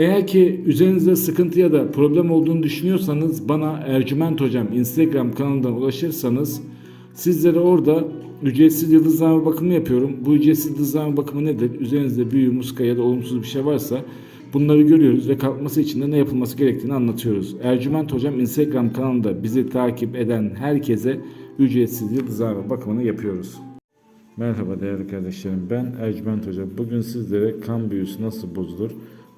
Eğer ki üzerinizde sıkıntı ya da problem olduğunu düşünüyorsanız bana Ercüment Hocam Instagram kanalından ulaşırsanız sizlere orada ücretsiz yıldızlama bakımı yapıyorum. Bu ücretsiz yıldızlama bakımı nedir? Üzerinizde büyü, muska ya da olumsuz bir şey varsa bunları görüyoruz ve kalkması için de ne yapılması gerektiğini anlatıyoruz. Ercüment Hocam Instagram kanalında bizi takip eden herkese ücretsiz yıldızlama bakımını yapıyoruz. Merhaba değerli kardeşlerim. Ben Ercüment Hoca. Bugün sizlere kan büyüsü nasıl bozulur